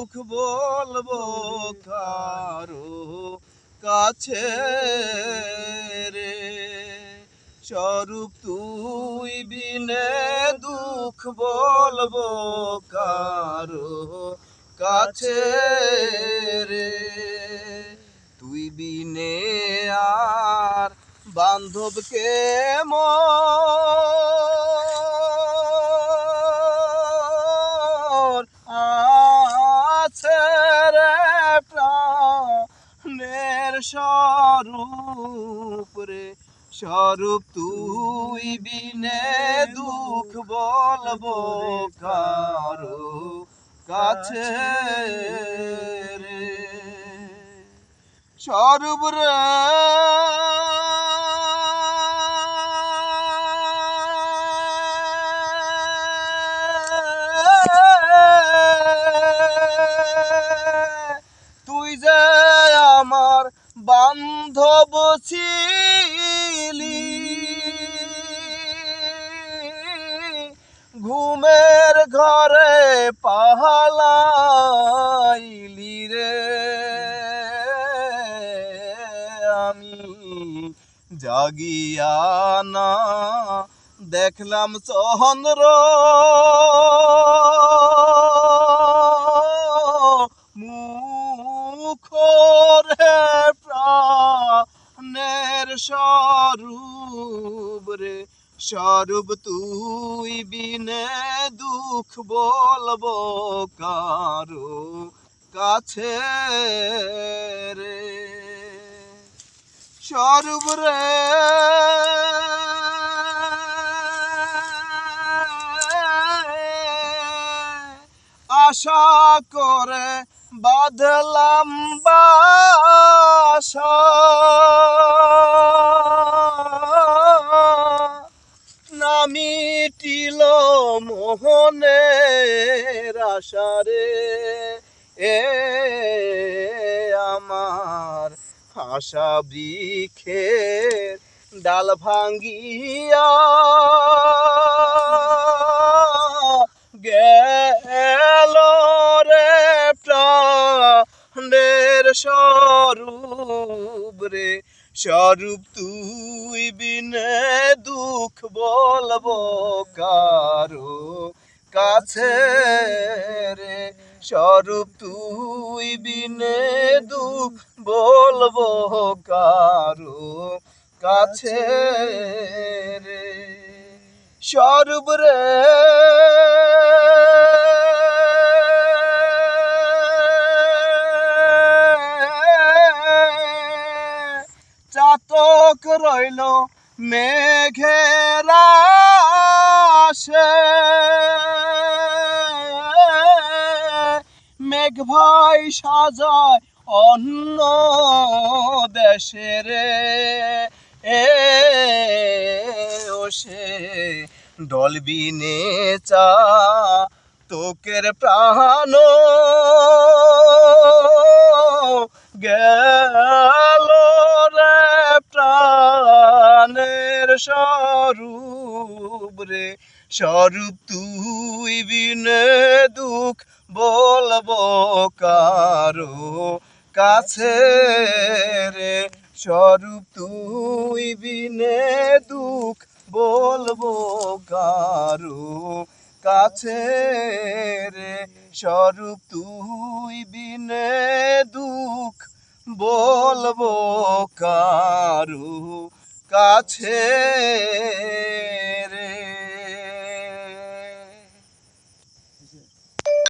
দুঃখ বলব কারও কাছে রে? স্বরূপ তুই বিনে দুঃখ বলব কারও কাছে রে? তুই বিনে আর বান্ধবকে মোর স্বরূপ রে স্বরূপ তুই বিনে দুঃখ বলব কারও কাছে রে। স্বরূপ রে তুই যে বান্ধব ছিলি। ঘুমের ঘরে পাহালাইলি রে। আমি জাগিয়া না দেখলাম চন্দ্র স্বরূপ রে, স্বরূপ তুই বিনে দুঃখ বলব কারও কাছে রে। স্বরূপ রে, আশা করে বাঁধলাম বাসা। মোহনের আশারে এ আমার আশা বৃক্ষের ডাল ভাঙ্গিয়া গেল রে প্রাণের স্বরূপ রে। স্বরূপ তুই বিনে দুঃখ বলব কারও। কাছে রে স্বরূপ তুই বিনে দু বলব কারও কাছে রে স্বরূপ রে। চাতক রইল মেঘের আশে। মেঘ ভাই সাজায় অন্য দেশের এ সে ডলবিনে চা তোকের প্রাণ গেল রে প্রাণের স্বরূপ রে। স্বরূপ তুই বিনে দুঃখ বলব কারও কাছে রে, স্বরূপ তুই বিনে দুঃখ বলব কারও কাছে রে, স্বরূপ তুই বিনে দুঃখ বলব কারও কাছে